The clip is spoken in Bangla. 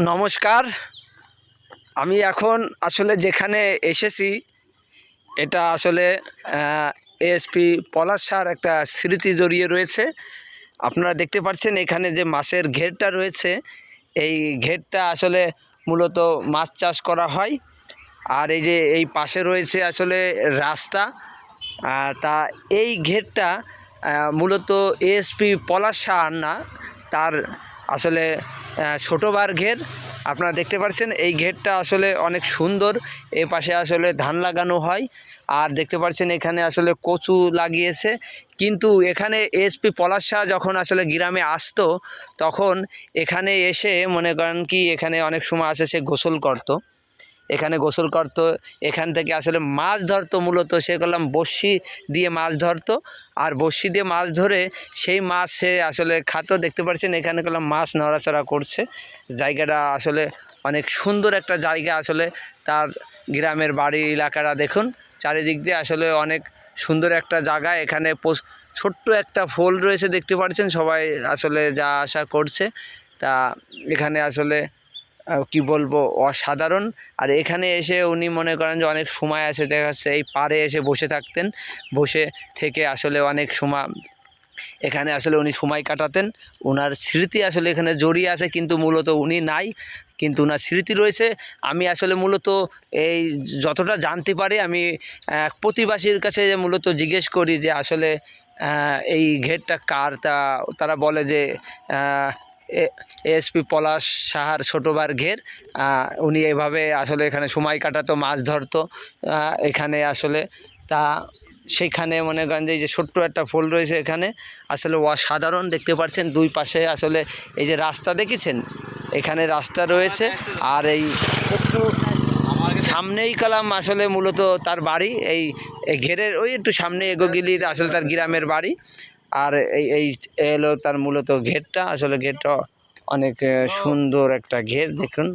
নমস্কার। আমি এখন আসলে যেখানে এসেছি, এটা আসলে এএসপি পলাশ সার একটা স্মৃতি জড়িয়ে রয়েছে। আপনারা দেখতে পাচ্ছেন এখানে যে মাছের ঘেরটা রয়েছে, এই ঘেরটা আসলে মূলত মাছ চাষ করা হয়। আর এই যে এই পাশে রয়েছে আসলে রাস্তা তা এই ঘেরটা মূলত এএসপি পলাশ সার না, তার আসলে ছোটো বার ঘের। আপনারা দেখতে পাচ্ছেন, এই ঘেরটা আসলে অনেক সুন্দর। এ পাশে আসলে ধান লাগানো হয়। আর দেখতে পাচ্ছেন, এখানে আসলে কচু লাগিয়েছে। কিন্তু এখানে এসপি পলাশ শাহ যখন আসলে গ্রামে আসতো, তখন এখানে এসে মনে করেন কি, এখানে অনেক সময় আসে, সে গোসল করতো। এখানে গোসল করতো। এখান থেকে আসলে মাছ ধরতো মূলত, সে করলাম বড়শি দিয়ে মাছ ধরতো। আর বড়শি দিয়ে মাছ ধরে সেই মাছ সে আসলে খাতো। দেখতে পাচ্ছেন এখানে করলাম মাছ নড়াচড়া করছে। জায়গাটা আসলে অনেক সুন্দর একটা জায়গা আসলে তার গ্রামের বাড়ি এলাকাটা দেখুন। চারিদিক দিয়ে আসলে অনেক সুন্দর একটা জায়গা। এখানে ছোট্ট একটা ফোল রয়েছে দেখতে পাচ্ছেন সবাই আসলে যা আশা করছে। তা এখানে আসলে কি বলব, অসাধারণ। আর এখানে এসে উনি মনে করেন যে অনেক সময় আছে, দেখা যাচ্ছে এই পাড়ে এসে বসে থাকতেন। বসে থেকে আসলে অনেক সময়, এখানে আসলে উনি সময় কাটাতেন। ওনার স্মৃতি আসলে এখানে জড়িয়ে আছে, কিন্তু মূলত উনি নাই। কিন্তু ওনার স্মৃতি রয়েছে। আমি আসলে মূলত এই যতটা জানতে পারি, আমি প্রতিবাসীর কাছে মূলত জিজ্ঞেস করি যে আসলে এই ঘেরটা কার? তা, তারা বলে যে এসপি পলাশ সাহার ছোটোবার ঘের উনি এভাবে আসলে এখানে সময় কাটাতো, মাছ ধরতো এখানে আসলে তা সেইখানে মনে করেন যে ছোট্ট একটা ফুল রয়েছে এখানে, আসলে অসাধারণ দেখতে পাচ্ছেন। দুই পাশে আসলে এই যে রাস্তা দেখেছেন? এখানে রাস্তা রয়েছে আর এই একটু সামনেই কালাম আসলে মূলত তার বাড়ি, এই ঘেরের ওই একটু সামনে এগোগিলির আসলে তার গ্রামের বাড়ি। আর এই এই এলো তার মূলত ঘেরটা। আসলে ঘেরটা অনেক সুন্দর একটা ঘের দেখুন।